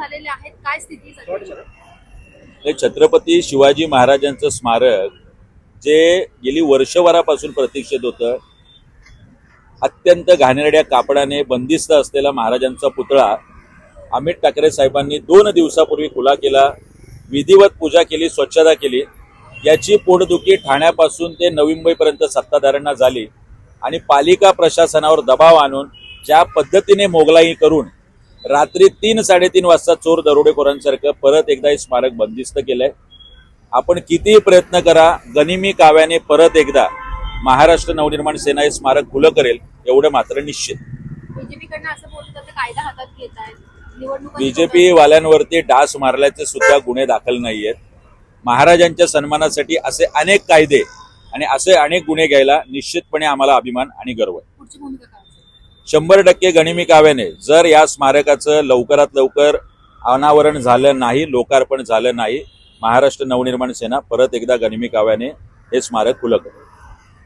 झालेले आहेत? काय स्थिती हे छत्रपती शिवाजी महाराजांचं स्मारक जे गेली वर्षभरापासून प्रतीक्षित होतं अत्यंत घाणेरड्या कापडाने बंदिस्त असलेला महाराजांचा पुतळा अमित ठाकरे साहेबांनी दोन दिवसापूर्वी खुला केला विधिवत पूजा केली स्वच्छता केली. याची पोटदुखी ठाण्यापासून ते नवी मुंबईपर्यंत सत्ताधाऱ्यांना झाली. आणि पालिका प्रशासनावर दबाव आणून ज्या पद्धतीने मोगलाई करून रात्री तीन साडेतीन वाजता चोर दरोडेखोरांसारखं परत एकदा हे स्मारक बंदिस्त केलंय. आपण कितीही प्रयत्न करा गनिमी काव्याने परत एकदा महाराष्ट्र नवनिर्माण सेना हे स्मारक खुलं करेल एवढं मात्र निश्चित. बीजेपी वाल्यांवरती डास मारल्याचे सुद्धा गुन्हे दाखल नाही आहेत महाराजांच्या सन्मानासाठी असे अनेक कायदे आणि असे अनेक गुन्हे घ्यायला निश्चितपणे आम्हाला अभिमान आणि गर्व आहे. शंभर टक्के गणिमी काव्याने जर या स्मारकाचं लवकरात लवकर अनावरण झालं नाही लोकार्पण झालं नाही महाराष्ट्र नवनिर्माण सेना परत एकदा गणिमी काव्याने हे स्मारक खुलं करेल.